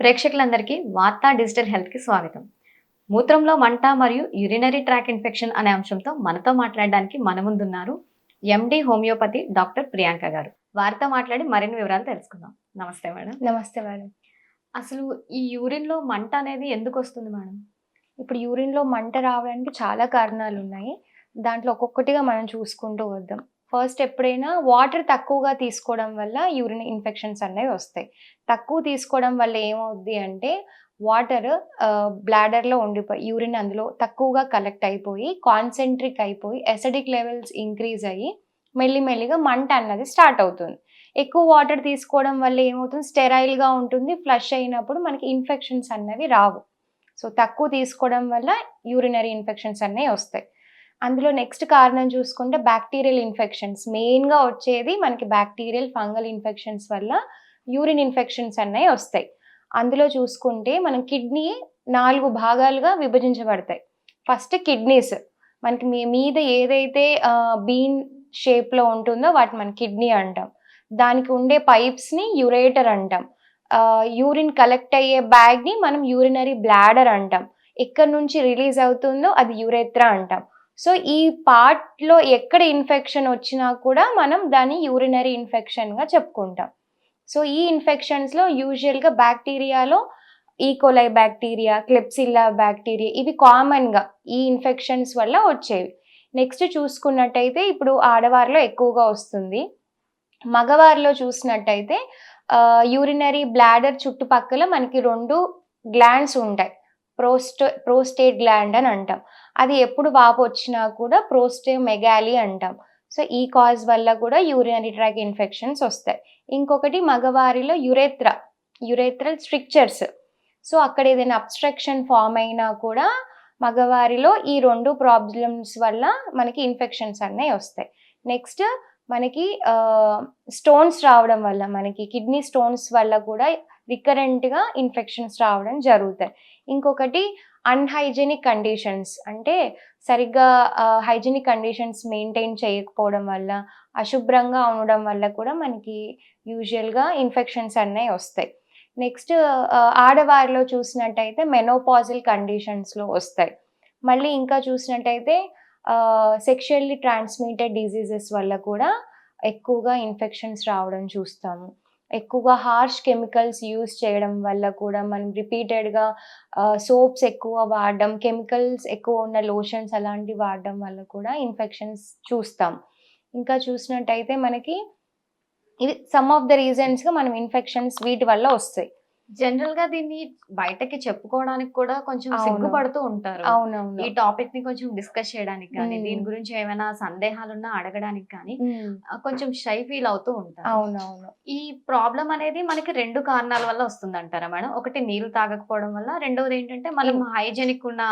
ప్రేక్షకులందరికీ వార్తా డిజిటల్ హెల్త్కి స్వాగతం. మూత్రంలో మంట మరియు యూరినరీ ట్రాక్ ఇన్ఫెక్షన్ అనే అంశంతో మనతో మాట్లాడడానికి మన ముందున్నారు ఎండి హోమియోపతి డాక్టర్ ప్రియాంక గారు. వారితో మాట్లాడి మరిన్ని వివరాలు తెలుసుకుందాం. నమస్తే మేడం. నమస్తే మేడం. అసలు ఈ యూరిన్లో మంట అనేది ఎందుకు వస్తుంది మేడం? ఇప్పుడు యూరిన్లో మంట రావడానికి చాలా కారణాలు ఉన్నాయి దాంట్లో ఒక్కొక్కటిగా మనం చూసుకుంటూ వద్దాం. ఫస్ట్ ఎప్పుడైనా వాటర్ తక్కువగా తీసుకోవడం వల్ల యూరిన్ ఇన్ఫెక్షన్స్ అనేవి వస్తాయి. తక్కువ తీసుకోవడం వల్ల ఏమవుద్ది అంటే వాటర్ బ్లాడర్లో ఉండిపోయి యూరిన్ అందులో తక్కువగా కలెక్ట్ అయిపోయి కాన్సెంట్రిక్ అయిపోయి ఎసిడిక్ లెవెల్స్ ఇంక్రీజ్ అయ్యి మెల్లిమెల్లిగా మంట అన్నది స్టార్ట్ అవుతుంది. ఎక్కువ వాటర్ తీసుకోవడం వల్ల ఏమవుతుంది? స్టెరైల్గా ఉంటుంది ఫ్లష్ అయినప్పుడు మనకి ఇన్ఫెక్షన్స్ అన్నవి రావు. సో తక్కువ తీసుకోవడం వల్ల యూరినరీ ఇన్ఫెక్షన్స్ అన్నవి వస్తాయి. అందులో నెక్స్ట్ కారణం చూసుకుంటే బ్యాక్టీరియల్ ఇన్ఫెక్షన్స్ మెయిన్గా వచ్చేది మనకి బ్యాక్టీరియల్ ఫంగల్ ఇన్ఫెక్షన్స్ వల్ల యూరిన్ ఇన్ఫెక్షన్స్ అనేవి వస్తాయి. అందులో చూసుకుంటే మనం కిడ్నీ నాలుగు భాగాలుగా విభజించబడతాయి. ఫస్ట్ కిడ్నీస్ మనకి మీ మీద ఏదైతే బీన్ షేప్లో ఉంటుందో వాటిని మనం కిడ్నీ అంటాం. దానికి ఉండే పైప్స్ని యురేటర్ అంటాం. యూరిన్ కలెక్ట్ అయ్యే బ్యాగ్ని మనం యూరినరీ బ్లాడర్ అంటాం. ఎక్కడి నుంచి రిలీజ్ అవుతుందో అది యురేత్రా అంటాం. సో ఈ పార్ట్లో ఎక్కడ ఇన్ఫెక్షన్ వచ్చినా కూడా మనం దాన్ని యూరినరీ ఇన్ఫెక్షన్గా చెప్పుకుంటాం. సో ఈ ఇన్ఫెక్షన్స్లో యూజువల్గా బ్యాక్టీరియాలో e. E coli bacteria Klebsiella bacteria ఇవి కామన్గా ఈ ఇన్ఫెక్షన్స్ వల్ల వచ్చేవి. నెక్స్ట్ చూసుకున్నట్టయితే ఇప్పుడు ఆడవారిలో ఎక్కువగా వస్తుంది. మగవారిలో చూసినట్టయితే యూరినరీ బ్లాడర్ చుట్టుపక్కల మనకి రెండు గ్లాండ్స్ ఉంటాయి. ప్రోస్టో ప్రోస్టేట్ గ్లాండ్ అని అంటాం. అది ఎప్పుడు వాపు వచ్చినా కూడా ప్రోస్టే మెగాలి అంటాం. సో ఈ కాజ్ వల్ల కూడా యూరినరీ ట్రాక్ ఇన్ఫెక్షన్స్ వస్తాయి. ఇంకొకటి మగవారిలో యురేత్ర యురేత్రల్ స్ట్రిక్చర్స్. సో అక్కడ ఏదైనా అబ్స్ట్రక్షన్ ఫామ్ అయినా కూడా మగవారిలో ఈ రెండు ప్రాబ్లమ్స్ వల్ల మనకి ఇన్ఫెక్షన్స్ అనేవి వస్తాయి. నెక్స్ట్ మనకి స్టోన్స్ రావడం వల్ల మనకి కిడ్నీ స్టోన్స్ వల్ల కూడా రికరెంట్గా ఇన్ఫెక్షన్స్ రావడం జరుగుతాయి. ఇంకొకటి అన్హైజీనిక్ కండిషన్స్ అంటే సరిగ్గా హైజెనిక్ కండిషన్స్ మెయింటైన్ చేయకపోవడం వల్ల అశుభ్రంగా ఉండడం వల్ల కూడా మనకి యూజువల్గా ఇన్ఫెక్షన్స్ అనేవి వస్తాయి. నెక్స్ట్ ఆడవారిలో చూసినట్టయితే మెనోపాజిల్ కండిషన్స్లో వస్తాయి. మళ్ళీ ఇంకా చూసినట్టయితే సెక్షువల్లీ ట్రాన్స్మిటెడ్ డిజీజెస్ వల్ల కూడా ఎక్కువగా ఇన్ఫెక్షన్స్ రావడం చూస్తాము. ఎక్కువగా హార్ష్ కెమికల్స్ యూస్ చేయడం వల్ల కూడా మనం రిపీటెడ్గా సోప్స్ ఎక్కువ వాడడం కెమికల్స్ ఎక్కువ ఉన్న లోషన్స్ అలాంటివి వాడడం వల్ల కూడా ఇన్ఫెక్షన్స్ చూస్తాం. ఇంకా చూసినట్టయితే మనకి ఇది సమ్ ఆఫ్ ద రీజన్స్గా మనం ఇన్ఫెక్షన్స్ వీటి వల్ల వస్తాయి. జనరల్గా దీన్ని బయటకి చెప్పుకోవడానికి కూడా కొంచెం. సిగ్గుపడుతూ ఉంటారు. అవునవును. ఈ టాపిక్ని కొంచెం డిస్కస్ చేయడానికి కానీ. దీని గురించి ఏమైనా సందేహాలున్నా అడగడానికి కానీ కొంచెం షై ఫీల్ అవుతూ ఉంటారు. అవునవును. ఈ ప్రాబ్లం అనేది మనకి రెండు కారణాల వల్ల వస్తుంది అంటారా మేడం? ఒకటి నీళ్ళు తాగకపోవడం వల్ల రెండవది ఏంటంటే మనం హైజెనిక్ ఉన్న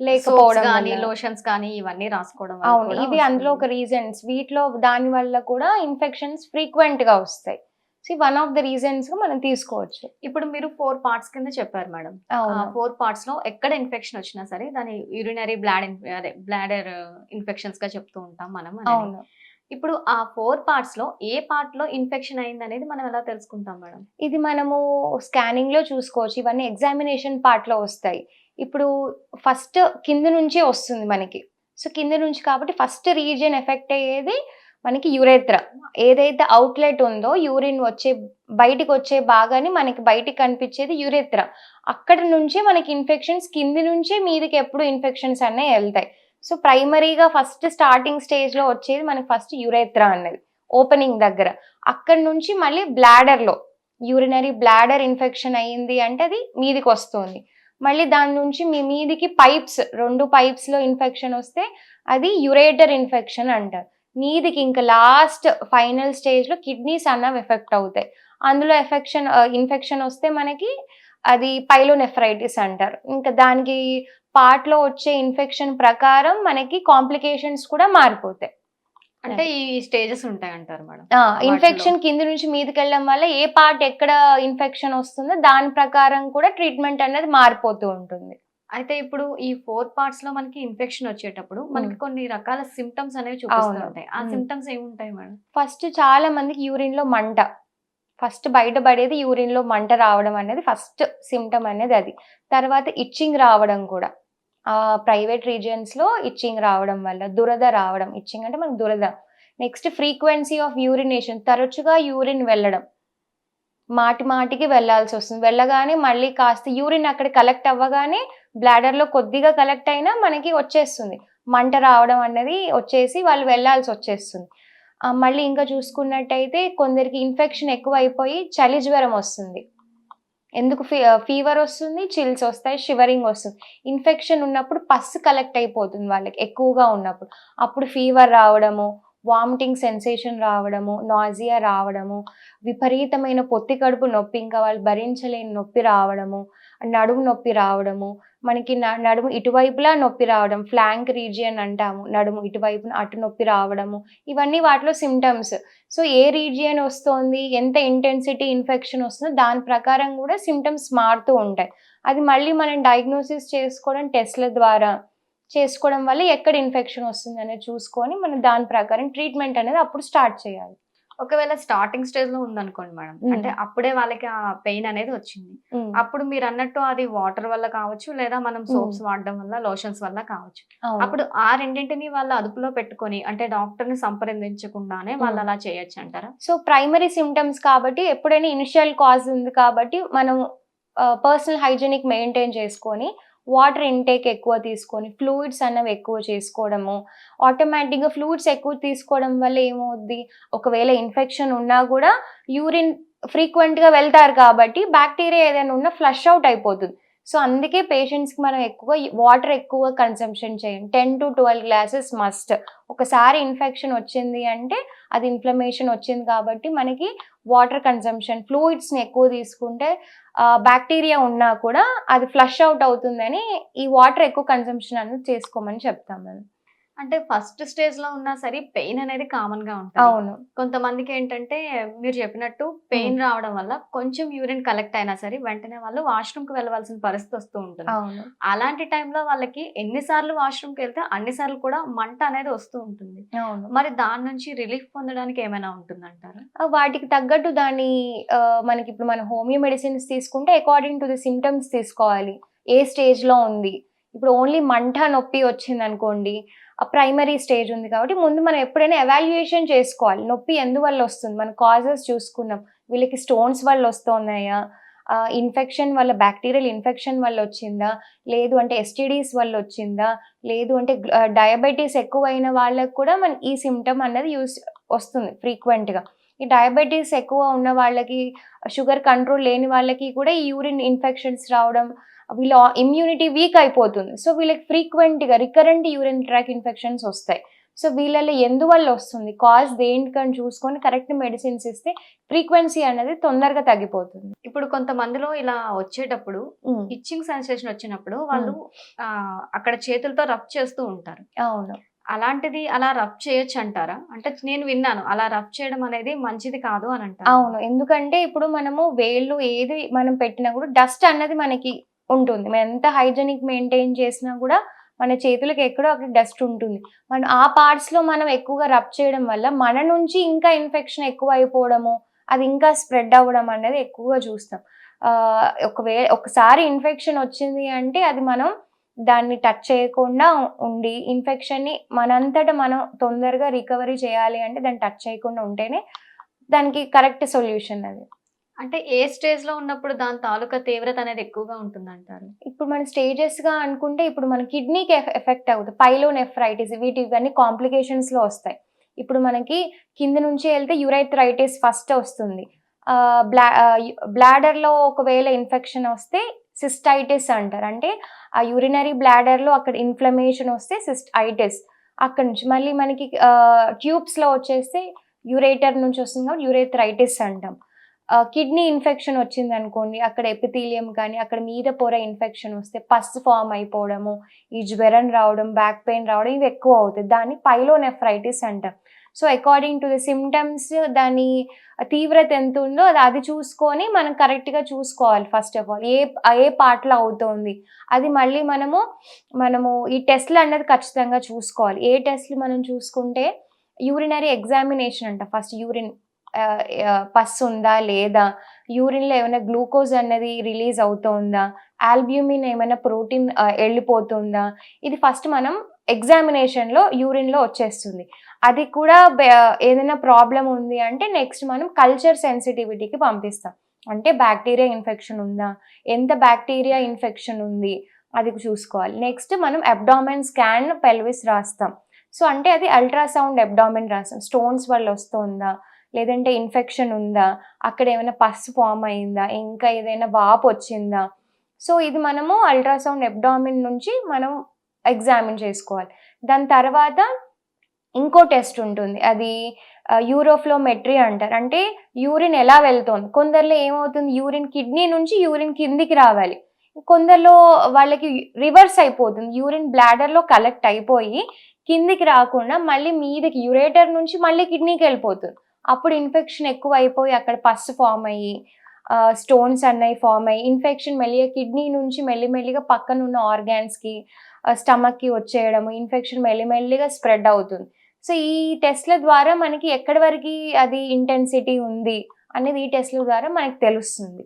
లేకపోవడం కానీ. లోషన్స్ కానీ ఇవన్నీ రాసుకోవడం అవును. ఇవి అందులో ఒక. రీజన్స్. వీటిలో దాని వల్ల కూడా ఇన్ఫెక్షన్స్ ఫ్రీక్వెంట్గా వస్తాయి. So one of the reasons మనం తీసుకోవచ్చు. ఇప్పుడు మీరు ఫోర్ పార్ట్స్ కింద చెప్పారు మేడం. ఫోర్ పార్ట్స్లో ఎక్కడ ఇన్ఫెక్షన్ వచ్చినా సరే దాని యూరినరీ బ్లాడ్ అదే బ్లాడర్ ఇన్ఫెక్షన్స్గా చెప్తూ ఉంటాం మనం. అవును. ఇప్పుడు ఆ ఫోర్ పార్ట్స్లో ఏ పార్ట్లో ఇన్ఫెక్షన్ అయింది అనేది మనం ఎలా తెలుసుకుంటాం మేడం? ఇది మనము స్కానింగ్లో చూసుకోవచ్చు. ఇవన్నీ ఎగ్జామినేషన్ పార్ట్లో వస్తాయి. ఇప్పుడు ఫస్ట్ కింద నుంచే వస్తుంది మనకి. సో కింద నుంచి కాబట్టి ఫస్ట్ రీజియన్ ఎఫెక్ట్ అయ్యేది మనకి యురేత్ర. ఏదైతే అవుట్లెట్ ఉందో యూరిన్ వచ్చే బయటికి వచ్చే భాగాన్ని మనకి బయటికి కనిపించేది యురేత్ర. అక్కడ నుంచే మనకి ఇన్ఫెక్షన్స్ కింది నుంచే మీదికి ఎప్పుడు ఇన్ఫెక్షన్స్ అనేవి వెళ్తాయి. సో ప్రైమరీగా ఫస్ట్ స్టార్టింగ్ స్టేజ్లో వచ్చేది మనకి ఫస్ట్ యురేత్ర అన్నది ఓపెనింగ్ దగ్గర. అక్కడ నుంచి మళ్ళీ బ్లాడర్లో యూరినరీ బ్లాడర్ ఇన్ఫెక్షన్ అయ్యింది అంటే అది మీదికి వస్తుంది. మళ్ళీ దాని నుంచి మీ మీదికి పైప్స్ రెండు పైప్స్లో ఇన్ఫెక్షన్ వస్తే అది యురేటర్ ఇన్ఫెక్షన్ అంటారు. మీదికి ఇంకా లాస్ట్ ఫైనల్ స్టేజ్లో కిడ్నీస్ అన్నవి ఎఫెక్ట్ అవుతాయి. అందులో ఎఫెక్షన్ ఇన్ఫెక్షన్ వస్తే మనకి అది పైలోనెఫ్రైటిస్ అంటారు. ఇంకా దానికి పార్ట్లో వచ్చే ఇన్ఫెక్షన్ ప్రకారం మనకి కాంప్లికేషన్స్ కూడా మారిపోతాయి. అంటే ఈ స్టేజెస్ ఉంటాయి అంటారు మేడం. ఇన్ఫెక్షన్ కింద నుంచి మీదకి వెళ్ళడం వల్ల ఏ పార్ట్ ఎక్కడ ఇన్ఫెక్షన్ వస్తుందో దాని ప్రకారం కూడా ట్రీట్మెంట్ అనేది మారిపోతూ ఉంటుంది. అయితే ఇప్పుడు ఈ ఫోర్ పార్ట్స్లో మనకి ఇన్ఫెక్షన్ వచ్చేటప్పుడు మనకి కొన్ని రకాల సిమ్టమ్స్ అనేవి చూపిస్తూ అవును. ఉంటాయి. ఆ. సిమ్టమ్స్ ఏముంటాయి మేడం? ఫస్ట్ చాలా మందికి యూరిన్లో మంట. ఫస్ట్ బయటపడేది యూరిన్లో మంట రావడం అనేది ఫస్ట్ సిమ్టమ్ అనేది అది. తర్వాత ఇచ్చింగ్ రావడం కూడా. ప్రైవేట్ రీజియన్స్లో ఇచ్చింగ్ రావడం వల్ల దురద రావడం. ఇచ్చింగ్ అంటే మనకు దురద. నెక్స్ట్ ఫ్రీక్వెన్సీ ఆఫ్ యూరినేషన్ తరచుగా యూరిన్ వెళ్ళడం. మాటి మాటికి వెళ్ళాల్సి వస్తుంది. వెళ్ళగానే మళ్ళీ కాస్త యూరిన్ అక్కడ కలెక్ట్ అవ్వగానే బ్లాడర్లో కొద్దిగా కలెక్ట్ అయినా మనకి వచ్చేస్తుంది. మంట రావడం అనేది వచ్చేసి వాళ్ళు వెళ్ళాల్సి వచ్చేస్తుంది. మళ్ళీ ఇంకా చూసుకున్నట్టయితే కొందరికి ఇన్ఫెక్షన్ ఎక్కువ అయిపోయి చలి జ్వరం వస్తుంది. ఎందుకు ఫీ ఫీవర్ వస్తుంది చిల్స్ వస్తాయి షివరింగ్ వస్తుంది. ఇన్ఫెక్షన్ ఉన్నప్పుడు పస్ కలెక్ట్ అయిపోతుంది వాళ్ళకి ఎక్కువగా ఉన్నప్పుడు. అప్పుడు ఫీవర్ రావడము వామిటింగ్ సెన్సేషన్ రావడము నాజియా రావడము విపరీతమైన పొత్తి కడుపు నొప్పి ఇంకా వాళ్ళు భరించలేని నొప్పి రావడము నడుము నొప్పి రావడము మనకి న- నడుము ఇటువైపులా నొప్పి రావడం ఫ్లాంక్ రీజియన్ అంటాము నడుము ఇటువైపున అటు నొప్పి రావడము ఇవన్నీ వాటిలో సిమ్టమ్స్ సో ఏ రీజియన్ వస్తుంది ఎంత ఇంటెన్సిటీ ఇన్ఫెక్షన్ వస్తుందో దాని ప్రకారం కూడా సిమ్టమ్స్ మారుతూ ఉంటాయి. అది మళ్ళీ మనం డయాగ్నోసిస్ చేసుకోవడం టెస్ట్ల ద్వారా చేసుకోవడం వల్ల ఎక్కడ ఇన్ఫెక్షన్ వస్తుంది అనేది చూసుకొని మనం దాని ప్రకారం ట్రీట్మెంట్ అనేది అప్పుడు స్టార్ట్ చేయాలి. ఒకవేళ స్టార్టింగ్ స్టేజ్లో ఉందనుకోండి మేడం. అంటే అప్పుడే వాళ్ళకి ఆ పెయిన్ అనేది వచ్చింది అప్పుడు మీరు అన్నట్టు అది వాటర్ వల్ల కావచ్చు లేదా మనం సోప్స్ వాడడం వల్ల లోషన్స్ వల్ల కావచ్చు. అప్పుడు ఆ రెండింటిని వాళ్ళ అదుపులో పెట్టుకొని అంటే డాక్టర్ని సంప్రదించకుండానే వాళ్ళు. అలా చేయొచ్చు అంటారా సో ప్రైమరీ సిమ్టమ్స్ కాబట్టి ఎప్పుడైనా ఇనిషియల్ కాజ్ ఉంది కాబట్టి మనం పర్సనల్ హైజీనిక్ మెయింటైన్ చేసుకొని వాటర్ ఇంటేక్ ఎక్కువ తీసుకొని ఫ్లూయిడ్స్ అన్నవి ఎక్కువ చేసుకోవడము. ఆటోమేటిక్గా ఫ్లూయిడ్స్ ఎక్కువ తీసుకోవడం వల్ల ఏమవుద్ది? ఒకవేళ ఇన్ఫెక్షన్ ఉన్నా కూడా యూరిన్ ఫ్రీక్వెంట్గా వెళ్తారు కాబట్టి బ్యాక్టీరియా ఏదైనా ఉన్నా ఫ్లష్ అవుట్ అయిపోతుంది. సో అందుకే పేషెంట్స్కి మనం ఎక్కువ వాటర్ ఎక్కువ కన్సంప్షన్ చేయండి ten to twelve glasses must ఒకసారి ఇన్ఫెక్షన్ వచ్చింది అంటే అది ఇన్ఫ్లమేషన్ వచ్చింది కాబట్టి మనకి వాటర్ కన్సంప్షన్ ఫ్లూయిడ్స్ని ఎక్కువ తీసుకుంటే బ్యాక్టీరియా ఉన్నా కూడా అది ఫ్లష్ అవుట్ అవుతుందని ఈ వాటర్ ఎక్కువ కన్సంప్షన్ అనేది చేసుకోమని చెప్తాం మనం అంటే ఫస్ట్ స్టేజ్లో ఉన్నా సరే పెయిన్ అనేది కామన్గా ఉంటుంది. అవును. కొంతమందికి ఏంటంటే మీరు చెప్పినట్టు పెయిన్ రావడం వల్ల కొంచెం యూరిన్ కలెక్ట్ అయినా సరే వెంటనే వాళ్ళు వాష్రూమ్కి వెళ్ళవలసిన పరిస్థితి వస్తూ ఉంటుంది. అవును. అలాంటి టైంలో వాళ్ళకి ఎన్నిసార్లు వాష్రూమ్కి వెళ్తే అన్నిసార్లు కూడా మంట అనేది వస్తూ ఉంటుంది. అవును. మరి దాని నుంచి రిలీఫ్ పొందడానికి ఏమైనా ఉంటుందంటారా? వాటికి తగ్గట్టు దాని ఆ, మనకి ఇప్పుడు మన హోమియో మెడిసిన్స్ తీసుకుంటే అకార్డింగ్ టు ది సిమ్టమ్స్ తీసుకోవాలి. ఏ స్టేజ్లో ఉంది? ఇప్పుడు ఓన్లీ మంట నొప్పి వచ్చింది అనుకోండి ప్రైమరీ స్టేజ్ ఉంది కాబట్టి ముందు మనం ఎప్పుడైనా ఎవాల్యుయేషన్ చేసుకోవాలి. నొప్పి ఎందువల్ల వస్తుంది? మన కాజెస్ చూసుకున్నాం. వీళ్ళకి స్టోన్స్ వల్ల వస్తున్నాయా? ఇన్ఫెక్షన్ వల్ల బ్యాక్టీరియల్ ఇన్ఫెక్షన్ వల్ల వచ్చిందా? లేదు అంటే ఎస్టీడీస్ వల్ల వచ్చిందా? లేదు అంటే డయాబెటీస్ ఎక్కువైన వాళ్ళకు కూడా మన ఈ సిమ్టమ్ అన్నది యూస్ వస్తుంది ఫ్రీక్వెంట్గా ఈ డయాబెటీస్ ఎక్కువ ఉన్న వాళ్ళకి షుగర్ కంట్రోల్ లేని వాళ్ళకి కూడా ఈ యూరిన్ ఇన్ఫెక్షన్స్ రావడం వీళ్ళ ఇమ్యూనిటీ వీక్ అయిపోతుంది. సో వీళ్ళకి ఫ్రీక్వెంట్గా రికరెంట్ యూరిన్ ట్రాక్ ఇన్ఫెక్షన్స్ వస్తాయి. సో వీళ్ళలో ఎందువల్ల వస్తుంది? కాజ్ దేనికని చూసుకొని కరెక్ట్ మెడిసిన్స్ ఇస్తే ఫ్రీక్వెన్సీ అనేది తొందరగా తగ్గిపోతుంది. ఇప్పుడు కొంతమందిలో ఇలా వచ్చేటప్పుడు ఇచ్చింగ్ సెన్సేషన్ వచ్చినప్పుడు వాళ్ళు అక్కడ చేతులతో రబ్ చేస్తూ ఉంటారు. అవును. అలాంటిది అలా రబ్ చేయొచ్చు అంటారా? అంటే నేను విన్నాను అలా రబ్ చేయడం అనేది మంచిది కాదు అని అంటారు. అవును. ఎందుకంటే ఇప్పుడు మనము వేళ్ళు ఏది మనం పెట్టినా కూడా డస్ట్ అన్నది మనకి ఉంటుంది. మనం ఎంత హైజెనిక్ మెయింటైన్ చేసినా కూడా మన చేతులకు ఎక్కడో అక్కడ డస్ట్ ఉంటుంది. మనం ఆ పార్ట్స్లో మనం ఎక్కువగా రబ్ చేయడం వల్ల మన నుంచి ఇంకా ఇన్ఫెక్షన్ ఎక్కువ అయిపోవడము అది ఇంకా స్ప్రెడ్ అవ్వడం అనేది ఎక్కువగా చూస్తాం. ఒకవేళ ఒకసారి ఇన్ఫెక్షన్ వచ్చింది అంటే అది మనం దాన్ని టచ్ చేయకుండా ఉండి ఇన్ఫెక్షన్ని మనంతటా మనం తొందరగా రికవరీ చేయాలి అంటే దాన్ని టచ్ చేయకుండా ఉంటేనే దానికి కరెక్ట్ సొల్యూషన్ అది. అంటే ఏ స్టేజ్లో ఉన్నప్పుడు దాని తాలూకా తీవ్రత అనేది ఎక్కువగా ఉంటుంది అంటారు ఇప్పుడు మన స్టేజెస్గా అనుకుంటే ఇప్పుడు మన కిడ్నీకి ఎఫెక్ట్ అవుతుంది. పైలోనెఫ్రైటిస్ వీటి ఇవన్నీ కాంప్లికేషన్స్లో వస్తాయి. ఇప్పుడు మనకి కింద నుంచి వెళ్తే యురైథ్రైటిస్ ఫస్ట్ వస్తుంది. బ్లా బ్లాడర్లో ఒకవేళ ఇన్ఫెక్షన్ వస్తే సిస్టైటిస్ అంటారు. అంటే ఆ యూరినరీ బ్లాడర్లో అక్కడ ఇన్ఫ్లమేషన్ వస్తే సిస్టైటిస్. అక్కడ నుంచి మళ్ళీ మనకి ట్యూబ్స్లో వచ్చేస్తే యూరేటర్ నుంచి వస్తుంది కాబట్టి యూరేథ్రైటిస్ అంటాం. కిడ్నీ ఇన్ఫెక్షన్ వచ్చింది అనుకోండి అక్కడ ఎపిథీలియం కానీ అక్కడ మీద పొర ఇన్ఫెక్షన్ వస్తే పస్ ఫామ్ అయిపోవడము ఈ జ్వరం రావడం బ్యాక్ పెయిన్ రావడం ఇవి ఎక్కువ అవుతాయి. దాన్ని పైలోనెఫ్రైటిస్ అంటాం. So according to the symptoms దాని తీవ్రత ఎంత ఉందో అది అది చూసుకొని మనం కరెక్ట్గా చూసుకోవాలి ఫస్ట్ ఆఫ్ ఆల్ ఏ ఏ పార్ట్లో అవుతోంది? అది మళ్ళీ మనము మనము ఈ టెస్ట్లు అన్నది ఖచ్చితంగా చూసుకోవాలి. ఏ టెస్ట్లు మనం చూసుకుంటే యూరినరీ ఎగ్జామినేషన్ అంట. ఫస్ట్ యూరిన్ పస్ ఉందా లేదా? యూరిన్లో ఏమైనా గ్లూకోజ్ అన్నది రిలీజ్ అవుతుందా? ఆల్బ్యూమిన్ ఏమైనా ప్రోటీన్ వెళ్ళిపోతుందా? ఇది ఫస్ట్ మనం ఎగ్జామినేషన్లో యూరిన్లో వచ్చేస్తుంది. అది కూడా ఏదైనా ప్రాబ్లం ఉంది అంటే నెక్స్ట్ మనం కల్చర్ సెన్సిటివిటీకి పంపిస్తాం. అంటే బ్యాక్టీరియా ఇన్ఫెక్షన్ ఉందా? ఎంత బ్యాక్టీరియా ఇన్ఫెక్షన్ ఉంది? అది చూసుకోవాలి. నెక్స్ట్ మనం అబ్డామెన్ స్కాన్ పెల్విస్ రాస్తాం. సో అంటే అది అల్ట్రాసౌండ్ అబ్డామెన్ రాస్తాం. స్టోన్స్ వల్ల వస్తుందా? లేదంటే ఇన్ఫెక్షన్ ఉందా? అక్కడ ఏమైనా పస్ ఫామ్ అయిందా? ఇంకా ఏదైనా వాపు వచ్చిందా? సో ఇది మనము అల్ట్రాసౌండ్ ఎబ్డామిన్ నుంచి మనం ఎగ్జామిన్ చేసుకోవాలి. దాని తర్వాత ఇంకో టెస్ట్ ఉంటుంది. అది యూరోఫ్లోమెట్రీ అంటారు. అంటే యూరిన్ ఎలా వెళ్తుంది? కొందరిలో ఏమవుతుంది? యూరిన్ కిడ్నీ నుంచి యూరిన్ కిందికి రావాలి. కొందరిలో వాళ్ళకి రివర్స్ అయిపోతుంది. యూరిన్ బ్లాడర్లో కలెక్ట్ అయిపోయి కిందికి రాకుండా మళ్ళీ మీదకి యురేటర్ నుంచి మళ్ళీ కిడ్నీకి వెళ్ళిపోతుంది. అప్పుడు ఇన్ఫెక్షన్ ఎక్కువ అయిపోయి అక్కడ పస్ ఫామ్ అయ్యి స్టోన్స్ అన్నవి ఫామ్ అయ్యి ఇన్ఫెక్షన్ మెల్లిగా కిడ్నీ నుంచి మెల్లిమెల్లిగా పక్కన ఉన్న ఆర్గాన్స్కి స్టమక్కి వచ్చేయడము ఇన్ఫెక్షన్ మెల్లిమెల్లిగా స్ప్రెడ్ అవుతుంది. సో ఈ టెస్ట్ల ద్వారా మనకి ఎక్కడి వరకు అది ఇంటెన్సిటీ ఉంది అనేది ఈ టెస్ట్ల ద్వారా మనకి తెలుస్తుంది.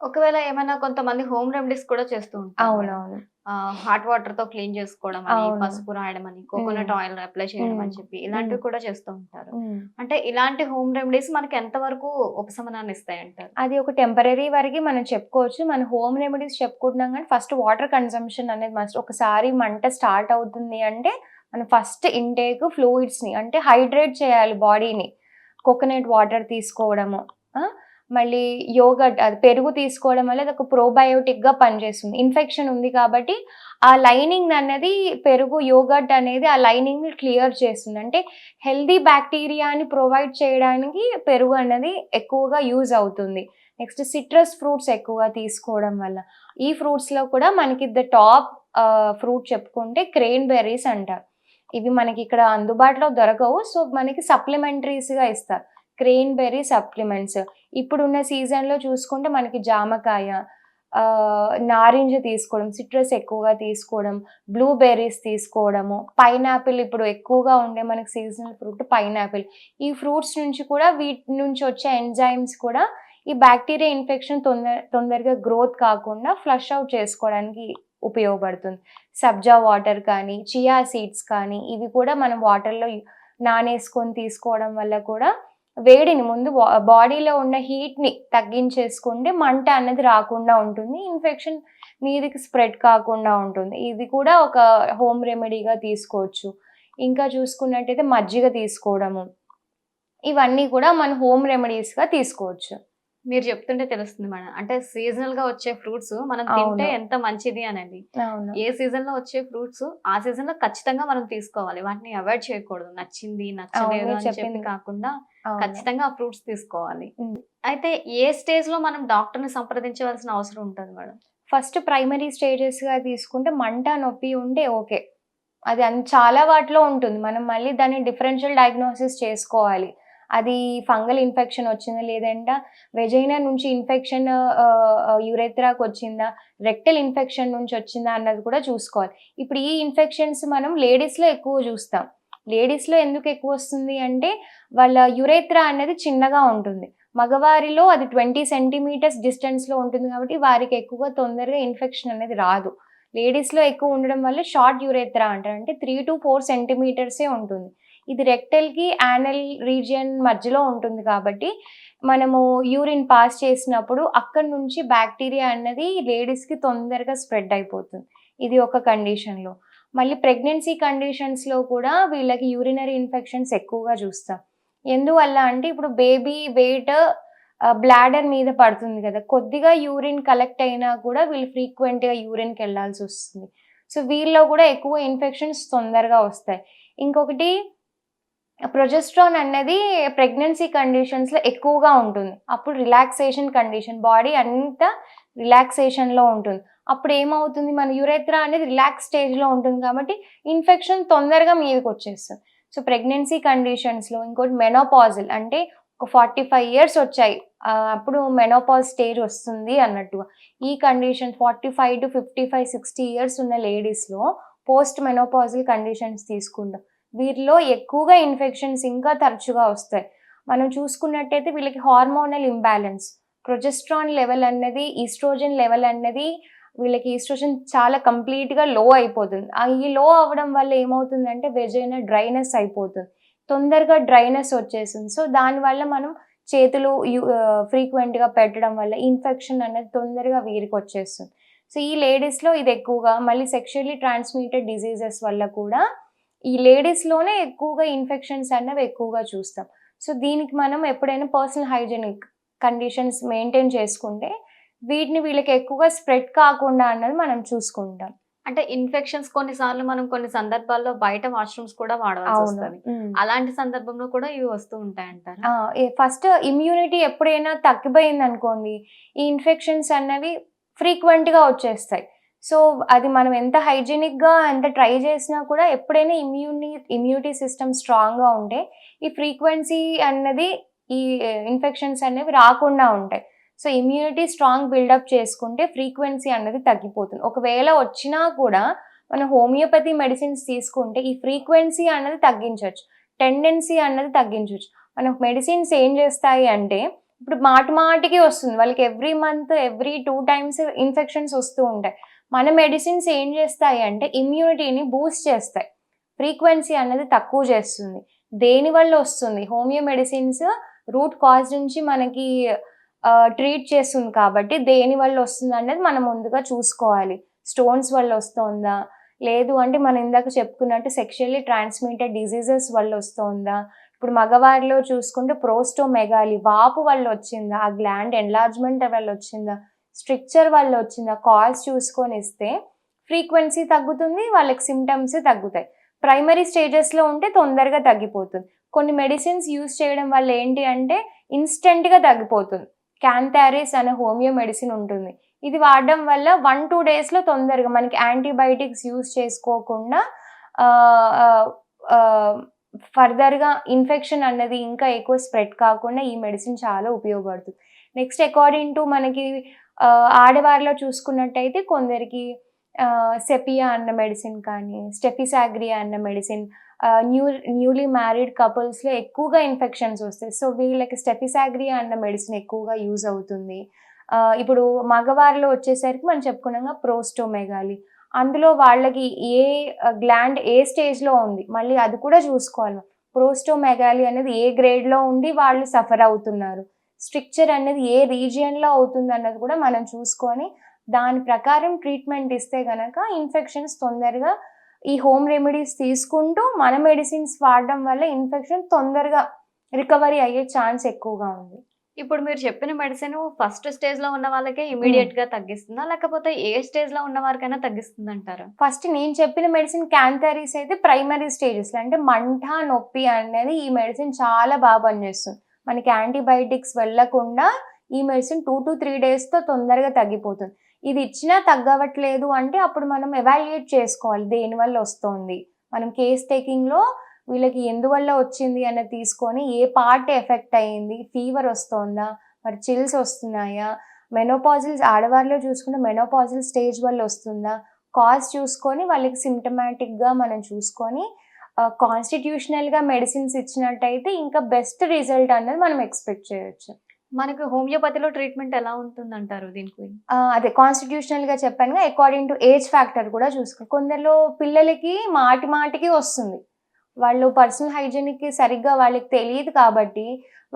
ఒకవేళ ఏమైనా కొంతమంది హోమ్ రెమెడీస్ కూడా చేస్తూ ఉంటారు అవునవును. హాట్ వాటర్తో క్లీన్ చేసుకోవడం అని. పసుపు రాయడం అని కోకోనట్ ఆయిల్ అప్లై చేయడం అని. చెప్పి ఇలాంటివి. కూడా చేస్తూ ఉంటారు. అంటే ఇలాంటి హోమ్ రెమెడీస్ మనకి ఎంత వరకు ఉపశమనాన్ని ఇస్తాయి అంటారు అది ఒక టెంపరీ వరకు మనం చెప్పుకోవచ్చు మన హోమ్ రెమెడీస్ చెప్పుకుంటున్నాం కానీ ఫస్ట్ వాటర్ కన్సంప్షన్ అనేది మస్ట్ ఒకసారి మంట స్టార్ట్ అవుతుంది అంటే మనం ఫస్ట్ ఇంటేక్ ఫ్లూయిడ్స్ని అంటే హైడ్రేట్ చేయాలి బాడీని కోకోనట్ వాటర్ తీసుకోవడము? మళ్ళీ యోగట్ అది పెరుగు తీసుకోవడం వల్ల అది ఒక ప్రోబయోటిక్గా పనిచేస్తుంది. ఇన్ఫెక్షన్ ఉంది కాబట్టి ఆ లైనింగ్ అనేది పెరుగు యోగట్ అనేది ఆ లైనింగ్ క్లియర్ చేస్తుంది. అంటే హెల్దీ బ్యాక్టీరియాని ప్రొవైడ్ చేయడానికి పెరుగు అనేది ఎక్కువగా యూజ్ అవుతుంది. నెక్స్ట్ సిట్రస్ ఫ్రూట్స్ ఎక్కువగా తీసుకోవడం వల్ల. ఈ ఫ్రూట్స్లో కూడా మనకి ద టాప్ ఫ్రూట్ చెప్పుకుంటే క్రెయిన్ బెర్రీస్ అంటారు ఇవి మనకి ఇక్కడ అందుబాటులో దొరకవు. సో మనకి సప్లిమెంటరీస్గా ఇస్తారు. Cranberry supplements. ఇప్పుడున్న సీజన్లో చూసుకుంటే మనకి జామకాయ నారింజ తీసుకోవడం సిట్రస్ ఎక్కువగా తీసుకోవడం బ్లూబెర్రీస్ తీసుకోవడము పైనాపిల్ ఇప్పుడు ఎక్కువగా ఉండే మనకి సీజనల్ ఫ్రూట్ పైనాపిల్. ఈ ఫ్రూట్స్ నుంచి కూడా వీటి నుంచి వచ్చే ఎంజైమ్స్ కూడా ఈ బ్యాక్టీరియా ఇన్ఫెక్షన్ తొందర తొందరగా గ్రోత్ కాకుండా ఫ్లష్ అవుట్ చేసుకోవడానికి ఉపయోగపడుతుంది. సబ్జా వాటర్ కానీ చియా సీడ్స్ కానీ ఇవి కూడా మనం వాటర్లో నానేసుకొని తీసుకోవడం వల్ల కూడా వేడిని ముందు బాడీలో ఉన్న హీట్ని తగ్గించేసుకుంటే మంట అనేది రాకుండా ఉంటుంది. ఇన్ఫెక్షన్ మీదికి స్ప్రెడ్ కాకుండా ఉంటుంది. ఇది కూడా ఒక హోమ్ రెమెడీగా తీసుకోవచ్చు. ఇంకా చూసుకున్నట్టయితే మజ్జిగ తీసుకోవడము. ఇవన్నీ కూడా మన హోమ్ రెమెడీస్గా తీసుకోవచ్చు. మీరు చెప్తుంటే తెలుస్తుంది మేడం. అంటే సీజనల్గా వచ్చే ఫ్రూట్స్ మనం. తింటే ఎంత మంచిది అనేది ఏ సీజన్లో వచ్చే ఫ్రూట్స్ ఆ సీజన్లో ఖచ్చితంగా మనం తీసుకోవాలి. వాటిని అవాయిడ్ చేయకూడదు. నచ్చింది నచ్చలేదు అని చెప్పి చెప్పింది. కాకుండా. ఖచ్చితంగా ఆ ఫ్రూట్స్ తీసుకోవాలి. అయితే ఏ స్టేజ్లో మనం డాక్టర్ని సంప్రదించవలసిన అవసరం ఉంటుంది మేడం? ఫస్ట్ ప్రైమరీ స్టేజెస్గా తీసుకుంటే మంట నొప్పి ఉంటే ఓకే. అది చాలా వాటిలో ఉంటుంది. మనం మళ్ళీ దాన్ని డిఫరెన్షియల్ డయాగ్నోసిస్ చేసుకోవాలి. అది ఫంగల్ ఇన్ఫెక్షన్ వచ్చిందా లేదంటే? వెజైనా నుంచి ఇన్ఫెక్షన్ యురెత్రాకి వచ్చిందా? రెక్టల్ ఇన్ఫెక్షన్ నుంచి వచ్చిందా అన్నది కూడా చూసుకోవాలి. ఇప్పుడు ఈ ఇన్ఫెక్షన్స్ మనం లేడీస్లో ఎక్కువ చూస్తాం. లేడీస్లో ఎందుకు ఎక్కువ వస్తుంది అంటే వాళ్ళ యురేత్రా అనేది చిన్నగా ఉంటుంది. మగవారిలో అది ట్వంటీ సెంటీమీటర్స్ డిస్టెన్స్లో ఉంటుంది కాబట్టి వారికి ఎక్కువగా తొందరగా ఇన్ఫెక్షన్ అనేది రాదు. లేడీస్లో ఎక్కువ ఉండడం వల్ల షార్ట్ యురేత్రా అంటారు. అంటే త్రీ టు ఫోర్ సెంటీమీటర్సే ఉంటుంది. ఇది రెక్టల్కి యానల్ రీజియన్ మధ్యలో ఉంటుంది కాబట్టి మనము యూరిన్ పాస్ చేసినప్పుడు అక్కడ నుంచి బ్యాక్టీరియా అన్నది లేడీస్కి తొందరగా స్ప్రెడ్ అయిపోతుంది. ఇది ఒక కండిషన్లో మళ్ళీ ప్రెగ్నెన్సీ కండిషన్స్లో కూడా వీళ్ళకి యూరినరీ ఇన్ఫెక్షన్స్ ఎక్కువగా చూస్తాం. ఎందువల్ల అంటే ఇప్పుడు బేబీ వెయిట్ బ్లాడర్ మీద పడుతుంది కదా. కొద్దిగా యూరిన్ కలెక్ట్ అయినా కూడా వీళ్ళు ఫ్రీక్వెంట్గా యూరిన్కి వెళ్ళాల్సి వస్తుంది. సో వీళ్ళలో కూడా ఎక్కువ ఇన్ఫెక్షన్స్ తొందరగా వస్తాయి. ఇంకొకటి ప్రొజెస్ట్రాన్ అనేది ప్రెగ్నెన్సీ కండిషన్స్లో ఎక్కువగా ఉంటుంది. అప్పుడు రిలాక్సేషన్ కండిషన్ బాడీ అంతా రిలాక్సేషన్లో ఉంటుంది. అప్పుడు ఏమవుతుంది? మన యురేత్రా అనేది రిలాక్స్ స్టేజ్లో ఉంటుంది కాబట్టి ఇన్ఫెక్షన్ తొందరగా మీదకి వచ్చేస్తుంది. సో ప్రెగ్నెన్సీ కండిషన్స్లో ఇంకోటి మెనోపాజల్ అంటే ఒక ఫార్టీ ఫైవ్ ఇయర్స్ వచ్చాయి. అప్పుడు మెనోపాజ్ స్టేజ్ వస్తుంది అన్నట్టుగా. ఈ condition forty five to fifty five sixty years ఉన్న లేడీస్లో పోస్ట్ మెనోపాజల్ కండిషన్స్ తీసుకుంటాం. వీరిలో ఎక్కువగా ఇన్ఫెక్షన్స్ ఇంకా తరచుగా వస్తాయి. మనం చూసుకున్నట్టయితే వీళ్ళకి హార్మోనల్ ఇంబ్యాలెన్స్ ప్రొజెస్ట్రాన్ లెవెల్ అన్నది ఈస్ట్రోజన్ లెవెల్ అన్నది వీళ్ళకి ఈస్ట్రోజన్ చాలా కంప్లీట్గా లో అయిపోతుంది. ఈ లో అవ్వడం వల్ల ఏమవుతుందంటే వెజైన డ్రైనెస్ అయిపోతుంది. తొందరగా డ్రైనెస్ వచ్చేసింది. సో దానివల్ల మనం చేతులు ఫ్రీక్వెంట్గా పెట్టడం వల్ల ఇన్ఫెక్షన్ అనేది తొందరగా వీరికి వచ్చేస్తుంది. సో ఈ లేడీస్లో ఇది ఎక్కువగా మళ్ళీ సెక్షువల్లీ ట్రాన్స్మిటెడ్ డిసీజెస్ వల్ల కూడా ఈ లేడీస్లోనే ఎక్కువగా ఇన్ఫెక్షన్స్ అనేవి ఎక్కువగా చూస్తాం. సో దీనికి మనం ఎప్పుడైనా పర్సనల్ హైజెనిక్ కండిషన్స్ మెయింటైన్ చేసుకుంటే వీటిని వీళ్ళకి ఎక్కువగా స్ప్రెడ్ కాకుండా అన్నది మనం చూసుకుంటాం. అంటే ఇన్ఫెక్షన్స్ కొన్నిసార్లు మనం కొన్ని సందర్భాల్లో బయట వాష్రూమ్స్ కూడా వాడవలసి వస్తుంది. అలాంటి సందర్భంలో కూడా ఇవి వస్తూ ఉంటాయి అంటారా ఫస్ట్ ఇమ్యూనిటీ ఎప్పుడైనా తగ్గిపోయింది అనుకోండి ఈ ఇన్ఫెక్షన్స్ అన్నవి ఫ్రీక్వెంట్గా వచ్చేస్తాయి. సో అది మనం ఎంత హైజీనిక్గా ఎంత ట్రై చేసినా కూడా ఎప్పుడైనా ఇమ్యూని ఇమ్యూనిటీ సిస్టమ్ స్ట్రాంగ్గా ఉంటే ఈ ఫ్రీక్వెన్సీ అన్నది ఈ ఇన్ఫెక్షన్స్ అనేవి రాకుండా ఉంటాయి. So immunity strong build up చేసుకుంటే ఫ్రీక్వెన్సీ అన్నది తగ్గిపోతుంది. ఒకవేళ వచ్చినా కూడా మనం హోమియోపతి మెడిసిన్స్ తీసుకుంటే ఈ ఫ్రీక్వెన్సీ అన్నది తగ్గించవచ్చు టెండెన్సీ అన్నది తగ్గించవచ్చు మనకు మెడిసిన్స్ ఏం చేస్తాయి అంటే ఇప్పుడు మాటి మాటికి వస్తుంది. వాళ్ళకి every month every two times infections వస్తూ ఉంటాయి. మన మెడిసిన్స్ ఏం చేస్తాయి అంటే ఇమ్యూనిటీని బూస్ట్ చేస్తాయి. ఫ్రీక్వెన్సీ అనేది తక్కువ చేస్తుంది. దేని వల్ల వస్తుంది? హోమియో మెడిసిన్స్ రూట్ కాజ్ నుంచి మనకి ట్రీట్ చేస్తుంది కాబట్టి దేని వల్ల వస్తుంది అనేది మనం ముందుగా చూసుకోవాలి. స్టోన్స్ వల్ల వస్తుందా? లేదు అంటే మనం ఇందాక చెప్పుకున్నట్టు సెక్షువల్లీ ట్రాన్స్మిటెడ్ డిసీజెస్ వల్ల వస్తుందా? ఇప్పుడు మగవారిలో చూసుకుంటే ప్రోస్టోమెగాలి వాపు వల్ల వచ్చిందా? ఆ గ్లాండ్ ఎన్లార్జ్మెంట్ వల్ల వచ్చిందా? స్ట్రిక్చర్ వల్ల వచ్చిందా కాల్స్ చూసుకొని ఇస్తే ఫ్రీక్వెన్సీ తగ్గుతుంది వాళ్ళకి సిమ్టమ్స్ తగ్గుతాయి. ప్రైమరీ స్టేజెస్లో ఉంటే తొందరగా తగ్గిపోతుంది. కొన్ని మెడిసిన్స్ యూస్ చేయడం వల్ల ఏంటి అంటే ఇన్స్టెంట్గా తగ్గిపోతుంది. క్యాంథారిస్ అనే హోమియో మెడిసిన్ ఉంటుంది. ఇది వాడడం వల్ల వన్ టూ డేస్లో తొందరగా మనకి యాంటీబయాటిక్స్ యూస్ చేసుకోకుండా ఫర్దర్గా ఇన్ఫెక్షన్ అన్నది ఇంకా ఎక్కువ స్ప్రెడ్ కాకుండా ఈ మెడిసిన్ చాలా ఉపయోగపడుతుంది. నెక్స్ట్ అకార్డింగ్ టు మనకి ఆడవారిలో చూసుకున్నట్టయితే కొందరికి సెపియా అన్న మెడిసిన్ కానీ స్టెఫిసాగ్రియా అన్న మెడిసిన్ న్యూ న్యూలీ మ్యారీడ్ కపుల్స్లో ఎక్కువగా ఇన్ఫెక్షన్స్ వస్తాయి. సో వీళ్ళకి స్టెఫిసాగ్రియా అన్న మెడిసిన్ ఎక్కువగా యూజ్ అవుతుంది. ఇప్పుడు మగవారిలో వచ్చేసరికి మనం చెప్పుకున్నాగా ప్రోస్టోమెగాలి. అందులో వాళ్ళకి ఏ గ్లాండ్ ఏ స్టేజ్లో ఉంది మళ్ళీ అది కూడా చూసుకోవాలి. ప్రోస్టోమెగాలి అనేది ఏ గ్రేడ్లో ఉండి వాళ్ళు సఫర్ అవుతున్నారు. స్ట్రిక్చర్ అనేది ఏ రీజియన్లో అవుతుంది అన్నది కూడా మనం చూసుకొని దాని ప్రకారం ట్రీట్మెంట్ ఇస్తే గనక ఇన్ఫెక్షన్స్ తొందరగా ఈ హోమ్ రెమెడీస్ తీసుకుంటూ మన మెడిసిన్స్ వాడడం వల్ల ఇన్ఫెక్షన్ తొందరగా రికవరీ అయ్యే ఛాన్స్ ఎక్కువగా ఉంది. ఇప్పుడు మీరు చెప్పిన మెడిసిన్ ఫస్ట్ స్టేజ్లో ఉన్న వాళ్ళకే ఇమీడియట్గా తగ్గిస్తుందా? లేకపోతే ఏ స్టేజ్లో ఉన్న వారికైనా తగ్గిస్తుంది అంటారా ఫస్ట్ నేను చెప్పిన మెడిసిన్ క్యాంథరీస్ అయితే ప్రైమరీ స్టేజెస్లో అంటే మంట నొప్పి అనేది ఈ మెడిసిన్ చాలా బాగా పనిచేస్తుంది. మనకి యాంటీబయాటిక్స్ వెళ్ళకుండా ఈ మెడిసిన్ టూ టు త్రీ డేస్తో తొందరగా తగ్గిపోతుంది. ఇది ఇచ్చినా తగ్గవట్లేదు అంటే అప్పుడు మనం ఎవాల్యుయేట్ చేసుకోవాలి దేనివల్ల వస్తుంది. మనం కేస్ టేకింగ్లో వీళ్ళకి ఎందువల్ల వచ్చింది అన్నది తీసుకొని ఏ పార్ట్ ఎఫెక్ట్ అయ్యింది? ఫీవర్ వస్తుందా? మరి చిల్స్ వస్తున్నాయా? మెనోపాజిల్స్ ఆడవారిలో చూసుకుంటే మెనోపాజిల్ స్టేజ్ వల్ల వస్తుందా? కాజ్ చూసుకొని వాళ్ళకి సిమ్టమాటిక్గా మనం చూసుకొని కాన్స్టిట్యూషనల్గా మెడిసిన్స్ ఇచ్చినట్టయితే ఇంకా బెస్ట్ రిజల్ట్ అన్నది మనం ఎక్స్పెక్ట్ చేయొచ్చు. మనకు హోమియోపతిలో ట్రీట్మెంట్ ఎలా ఉంటుంది అంటారు దీనికి అదే కాన్స్టిట్యూషనల్గా చెప్పాను అకార్డింగ్ టు ఏజ్ ఫ్యాక్టర్ కూడా చూసుకో. కొందరిలో పిల్లలకి మాటి మాటికి వస్తుంది. వాళ్ళు పర్సనల్ హైజీనిక్కి సరిగ్గా వాళ్ళకి తెలియదు కాబట్టి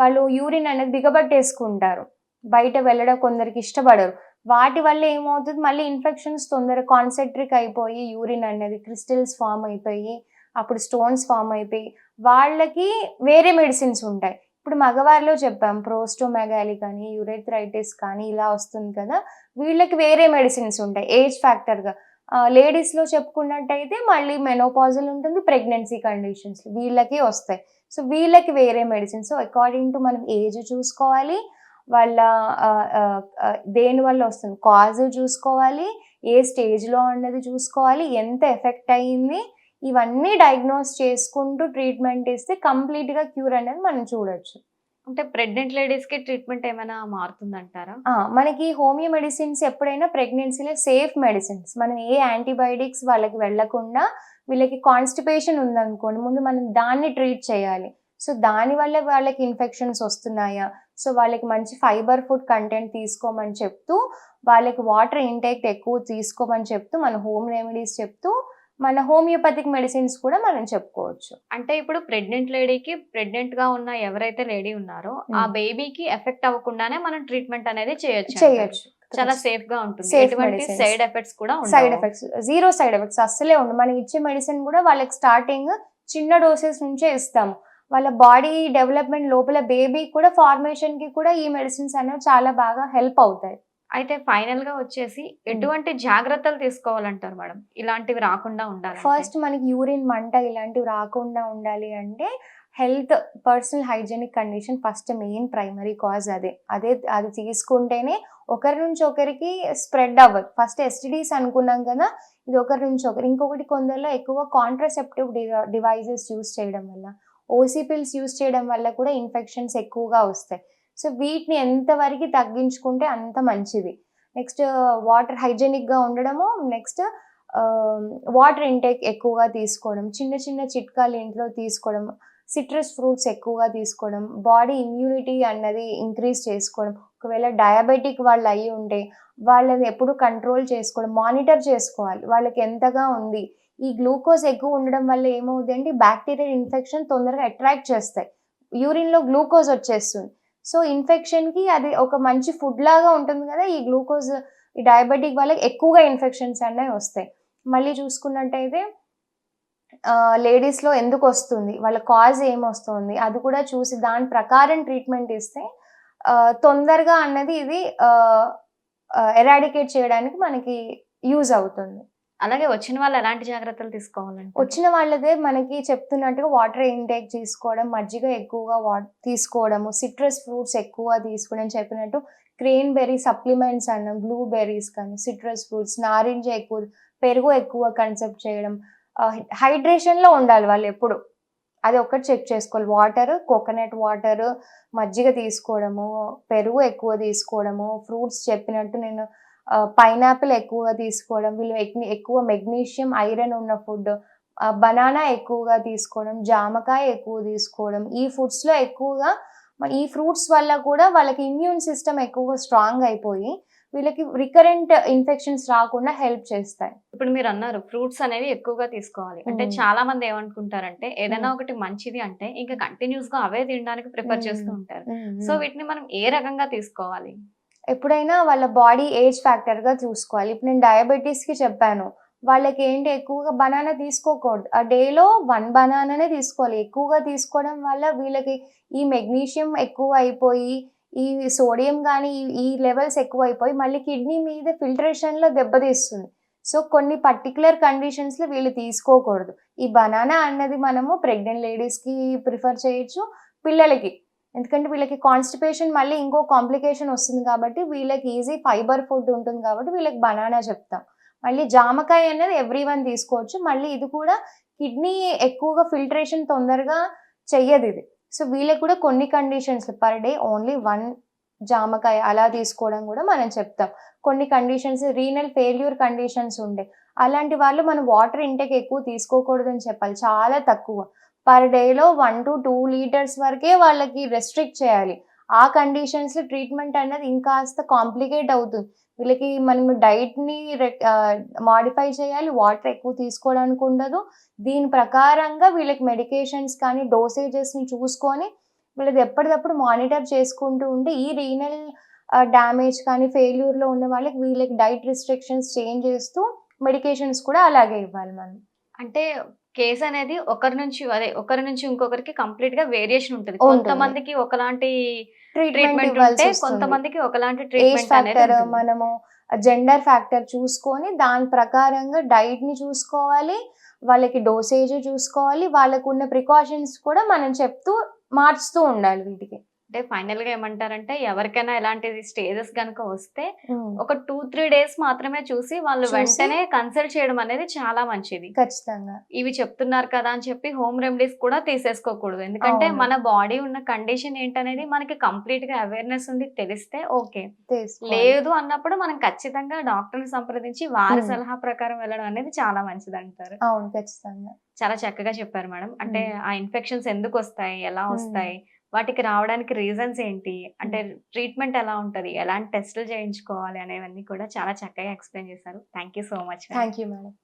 వాళ్ళు యూరిన్ అనేది బిగబట్టేసుకుంటారు. బయట వెళ్ళడం కొందరికి ఇష్టపడరు. వాటి వల్ల ఏమవుతుంది? మళ్ళీ ఇన్ఫెక్షన్స్ తొందరగా కాన్సెంట్రిక్ అయిపోయి యూరిన్ అనేది క్రిస్టల్స్ ఫామ్ అయిపోయి అప్పుడు స్టోన్స్ ఫామ్ అయిపోయి వాళ్ళకి వేరే మెడిసిన్స్ ఉంటాయి. ఇప్పుడు మగవారిలో చెప్పాం ప్రోస్టోమెగాలి కానీ యురేథ్రైటిస్ కానీ ఇలా వస్తుంది కదా వీళ్ళకి వేరే మెడిసిన్స్ ఉంటాయి. ఏజ్ ఫ్యాక్టర్గా లేడీస్లో చెప్పుకున్నట్టయితే మళ్ళీ మెనోపాజల్ ఉంటుంది ప్రెగ్నెన్సీ కండిషన్స్ వీళ్ళకి వస్తాయి. సో వీళ్ళకి వేరే మెడిసిన్స్. సో అకార్డింగ్ టు మనం ఏజ్ చూసుకోవాలి వాళ్ళ దేని వల్ల వస్తుంది? కాజ్ చూసుకోవాలి ఏ స్టేజ్లో ఉన్నది చూసుకోవాలి ఎంత ఎఫెక్ట్ అయ్యింది ఇవన్నీ డయాగ్నోస్ చేసుకుంటూ ట్రీట్మెంట్ ఇస్తే కంప్లీట్గా క్యూర్ అనేది మనం చూడొచ్చు. అంటే ప్రెగ్నెంట్ లేడీస్కి ట్రీట్మెంట్ ఏమైనా మారుతుందంటారా? మనకి హోమియో మెడిసిన్స్ ఎప్పుడైనా ప్రెగ్నెన్సీలో సేఫ్ మెడిసిన్స్ మనం ఏ యాంటీబయాటిక్స్ వాళ్ళకి వెళ్ళకుండా వీళ్ళకి కాన్స్టిపేషన్ ఉందనుకోండి ముందు మనం దాన్ని ట్రీట్ చేయాలి. సో దానివల్ల వాళ్ళకి ఇన్ఫెక్షన్స్ వస్తున్నాయా? సో వాళ్ళకి మంచి ఫైబర్ ఫుడ్ కంటెంట్ తీసుకోమని చెప్తూ వాళ్ళకి వాటర్ ఇంటేక్ ఎక్కువ తీసుకోమని చెప్తూ మన హోమ్ రెమెడీస్ చెప్తూ మన హోమియోపతిక్ మెడిసిన్స్ కూడా మనం చెప్పుకోవచ్చు. అంటే ఇప్పుడు ప్రెగ్నెంట్ లేడీకి ప్రెగ్నెంట్గా ఉన్న ఎవరైతే లేడీ ఉన్నారో ఆ. బేబీకి ఎఫెక్ట్ అవ్వకుండానే మనం ట్రీట్మెంట్ అనేది చేయొచ్చు చేయొచ్చు. చాలా సేఫ్గా ఉంటుంది. ఎటువంటి. సైడ్ ఎఫెక్ట్స్ కూడా side effects zero side effects అస్సలే ఉండవు. మనం ఇచ్చే మెడిసిన్ కూడా వాళ్ళకి స్టార్టింగ్ చిన్న డోసెస్ నుంచే ఇస్తాము. వాళ్ళ బాడీ డెవలప్మెంట్ లోపల బేబీ కూడా ఫార్మేషన్కి కూడా ఈ మెడిసిన్స్ అనేవి చాలా బాగా హెల్ప్ అవుతాయి. అయితే ఫైనల్గా వచ్చేసి ఎటువంటి జాగ్రత్తలు తీసుకోవాలంటారు మేడం? ఇలాంటివి రాకుండా ఉండాలి ఫస్ట్ మనకి యూరిన్ మంట ఇలాంటివి రాకుండా ఉండాలి అంటే health personal hygienic condition first main primary cause అదే. అదే అది తీసుకుంటేనే ఒకరి నుంచి ఒకరికి స్ప్రెడ్ అవ్వదు. ఫస్ట్ ఎస్టిడీస్ అనుకున్నాం కదా ఇది ఒకరి నుంచి ఒకరు. ఇంకొకటి కొందరిలో ఎక్కువ కాంట్రసెప్టివ్ డివైజెస్ యూస్ చేయడం వల్ల ఓసీ పిల్స్ యూస్ చేయడం వల్ల కూడా ఇన్ఫెక్షన్స్ ఎక్కువగా వస్తాయి. సో వీటిని ఎంతవరకు తగ్గించుకుంటే అంత మంచిది. నెక్స్ట్ వాటర్ హైజెనిక్గా ఉండడము నెక్స్ట్ వాటర్ ఇంటేక్ ఎక్కువగా తీసుకోవడం చిన్న చిన్న చిట్కాలు ఇంట్లో తీసుకోవడం సిట్రస్ ఫ్రూట్స్ ఎక్కువగా తీసుకోవడం బాడీ ఇమ్యూనిటీ అన్నది ఇంక్రీజ్ చేసుకోవడం ఒకవేళ డయాబెటిక్ వాళ్ళు అయ్యి ఉంటే వాళ్ళని ఎప్పుడు కంట్రోల్ చేసుకోవడం మానిటర్ చేసుకోవాలి. వాళ్ళకి ఎంతగా ఉంది? ఈ గ్లూకోజ్ ఎక్కువ ఉండడం వల్ల ఏమవుతుందంటే బ్యాక్టీరియల్ ఇన్ఫెక్షన్ తొందరగా అట్రాక్ట్ చేస్తాయి. యూరిన్లో గ్లూకోజ్ వచ్చేస్తుంది. సో ఇన్ఫెక్షన్కి అది ఒక మంచి ఫుడ్ లాగా ఉంటుంది కదా ఈ గ్లూకోజ్ ఈ డయాబెటిక్ వాళ్ళకి ఎక్కువగా ఇన్ఫెక్షన్స్ అనేవి వస్తాయి. మళ్ళీ చూసుకున్నట్టయితే లేడీస్లో ఎందుకు వస్తుంది? వాళ్ళ కాజ్ ఏమొస్తుంది అది కూడా చూసి దాని ప్రకారం ట్రీట్మెంట్ ఇస్తే తొందరగా అన్నది ఇది ఎరాడికేట్ చేయడానికి మనకి యూజ్ అవుతుంది. అలాగే వచ్చిన వాళ్ళు ఎలాంటి జాగ్రత్తలు తీసుకోవాలండి వచ్చిన వాళ్ళదే మనకి చెప్తున్నట్టుగా వాటర్ ఇంటేక్ తీసుకోవడం మజ్జిగ ఎక్కువగా వా తీసుకోవడము సిట్రస్ ఫ్రూట్స్ ఎక్కువ తీసుకోవడం చెప్పినట్టు క్రెయిన్ బెర్రీ సప్లిమెంట్స్ అన్నాం బ్లూబెర్రీస్ కానీ సిట్రస్ ఫ్రూట్స్ నారింజ ఎక్కువ పెరుగు ఎక్కువ కన్సెప్ట్ చేయడం హైడ్రేషన్లో ఉండాలి వాళ్ళు ఎప్పుడు. అది ఒకటి చెక్ చేసుకోవాలి. వాటర్ కోకోనట్ వాటర్ మజ్జిగ తీసుకోవడము పెరుగు ఎక్కువ తీసుకోవడము ఫ్రూట్స్ చెప్పినట్టు నేను పైనాపిల్ ఎక్కువగా తీసుకోవడం వీళ్ళు ఎక్- ఎక్కువ మెగ్నీషియం ఐరన్ ఉన్న ఫుడ్ బనానా ఎక్కువగా తీసుకోవడం జామకాయ ఎక్కువ తీసుకోవడం ఈ ఫుడ్స్లో ఎక్కువగా ఈ ఫ్రూట్స్ వల్ల కూడా వాళ్ళకి ఇమ్యూన్ సిస్టమ్ ఎక్కువగా స్ట్రాంగ్ అయిపోయి వీళ్ళకి రికరెంట్ ఇన్ఫెక్షన్స్ రాకుండా హెల్ప్ చేస్తాయి ఇప్పుడు మీరు అన్నారు ఫ్రూట్స్ అనేవి ఎక్కువగా తీసుకోవాలి అంటే. చాలా మంది ఏమనుకుంటారంటే ఏదైనా. ఒకటి మంచిది అంటే ఇంకా కంటిన్యూస్గా అవే తినడానికి ప్రిఫర్. చేస్తూ ఉంటారు సో వీటిని మనం ఏ రకంగా తీసుకోవాలి ఎప్పుడైనా వాళ్ళ బాడీ ఏజ్ ఫ్యాక్టర్గా చూసుకోవాలి. ఇప్పుడు నేను డయాబెటీస్కి చెప్పాను. వాళ్ళకి ఏంటి? ఎక్కువగా బనానా తీసుకోకూడదు. ఆ డేలో వన్ బనానానే తీసుకోవాలి. ఎక్కువగా తీసుకోవడం వల్ల వీళ్ళకి ఈ మెగ్నీషియం ఎక్కువ అయిపోయి ఈ సోడియం కానీ ఈ లెవెల్స్ ఎక్కువ అయిపోయి మళ్ళీ కిడ్నీ మీద ఫిల్టరేషన్లో దెబ్బతీస్తుంది సో కొన్ని పర్టికులర్ కండిషన్స్లో వీళ్ళు తీసుకోకూడదు. ఈ బనానా అన్నది మనము ప్రెగ్నెంట్ లేడీస్కి ప్రిఫర్ చేయొచ్చు. పిల్లలకి ఎందుకంటే వీళ్ళకి కాన్స్టిపేషన్ మళ్ళీ ఇంకో కాంప్లికేషన్ వస్తుంది కాబట్టి వీళ్ళకి ఈజీ ఫైబర్ ఫుడ్ ఉంటుంది కాబట్టి వీళ్ళకి బనానా చెప్తాం. మళ్ళీ జామకాయ అనేది ఎవ్రీ వన్ తీసుకోవచ్చు. మళ్ళీ ఇది కూడా కిడ్నీ ఎక్కువగా ఫిల్టరేషన్ తొందరగా చెయ్యదు ఇది. సో వీళ్ళకి కూడా కొన్ని conditions per day only one జామకాయ అలా తీసుకోవడం కూడా మనం చెప్తాం. కొన్ని కండిషన్స్ రీనల్ ఫెయిల్యూర్ కండిషన్స్ ఉండే. అలాంటి వాళ్ళు మనం వాటర్ ఇంటేక్ ఎక్కువ తీసుకోకూడదని చెప్పాలి. చాలా తక్కువ. పర్ డేలో వన్ టు టూ లీటర్స్ వరకే వాళ్ళకి రెస్ట్రిక్ట్ చేయాలి. ఆ కండిషన్స్ ట్రీట్మెంట్ అనేది ఇంకాస్త కాంప్లికేట్ అవుతుంది. వీళ్ళకి మనం డైట్ని మాడిఫై చేయాలి. వాటర్ ఎక్కువ తీసుకోవడానికి ఉండదు. దీని ప్రకారంగా వీళ్ళకి మెడికేషన్స్ కానీ డోసేజెస్ని చూసుకొని వీళ్ళది ఎప్పటికప్పుడు మానిటర్ చేసుకుంటూ ఉంటే ఈ రీనల్ డ్యామేజ్ కానీ ఫెయిల్యూర్లో ఉన్న వాళ్ళకి వీళ్ళకి డైట్ రిస్ట్రిక్షన్స్ చేంజ్ చేస్తూ మెడికేషన్స్ కూడా అలాగే ఇవ్వాలి మనం. అంటే కేస్ అనేది ఒకరి నుంచి అదే ఒకరి నుంచి ఇంకొకరికి కంప్లీట్గా వేరియేషన్ ఉంటుంది. కొంతమందికి ఒకలాంటి ట్రీట్మెంట్ ఉంటే. కొంతమందికి ఒకలాంటి ట్రీట్మెంట్ అనేది. మనము జెండర్ ఫ్యాక్టర్ చూసుకొని దాని ప్రకారంగా డైట్ని చూసుకోవాలి వాళ్ళకి డోసేజ్ చూసుకోవాలి వాళ్ళకు ఉన్న ప్రికాషన్స్ కూడా మనం చెప్తూ మార్చుతూ ఉండాలి వీటికి అంటే ఫైనల్గా ఏమంటారంటే ఎవరికైనా ఇలాంటిది స్టేజెస్ గనుక వస్తే ఒక టూ త్రీ డేస్ మాత్రమే చూసి వాళ్ళు వెంటనే కన్సల్ట్ చేయడం అనేది చాలా మంచిది ఖచ్చితంగా ఇవి చెప్తున్నారు కదా అని చెప్పి హోమ్ రెమెడీస్ కూడా తీసేసుకోకూడదు ఎందుకంటే. మన బాడీ ఉన్న కండిషన్ ఏంటనేది మనకి కంప్లీట్గా అవేర్నెస్ ఉండి తెలిస్తే ఓకే. లేదు అన్నప్పుడు మనం ఖచ్చితంగా డాక్టర్ని సంప్రదించి వారి. సలహా ప్రకారం వెళ్ళడం అనేది చాలా మంచిది అంటారు అవును ఖచ్చితంగా చాలా చక్కగా చెప్పారు మేడం అంటే. ఆ ఇన్ఫెక్షన్స్ ఎందుకు వస్తాయి ఎలా. వస్తాయి వాటికి రావడానికి రీజన్స్ ఏంటి? అంటే ట్రీట్మెంట్ ఎలా ఉంటది? ఎలాంటి టెస్టులు చేయించుకోవాలి? అనేవన్నీ కూడా చాలా చక్కగా ఎక్స్ప్లెయిన్ చేశారు. Thank you so much thank you madam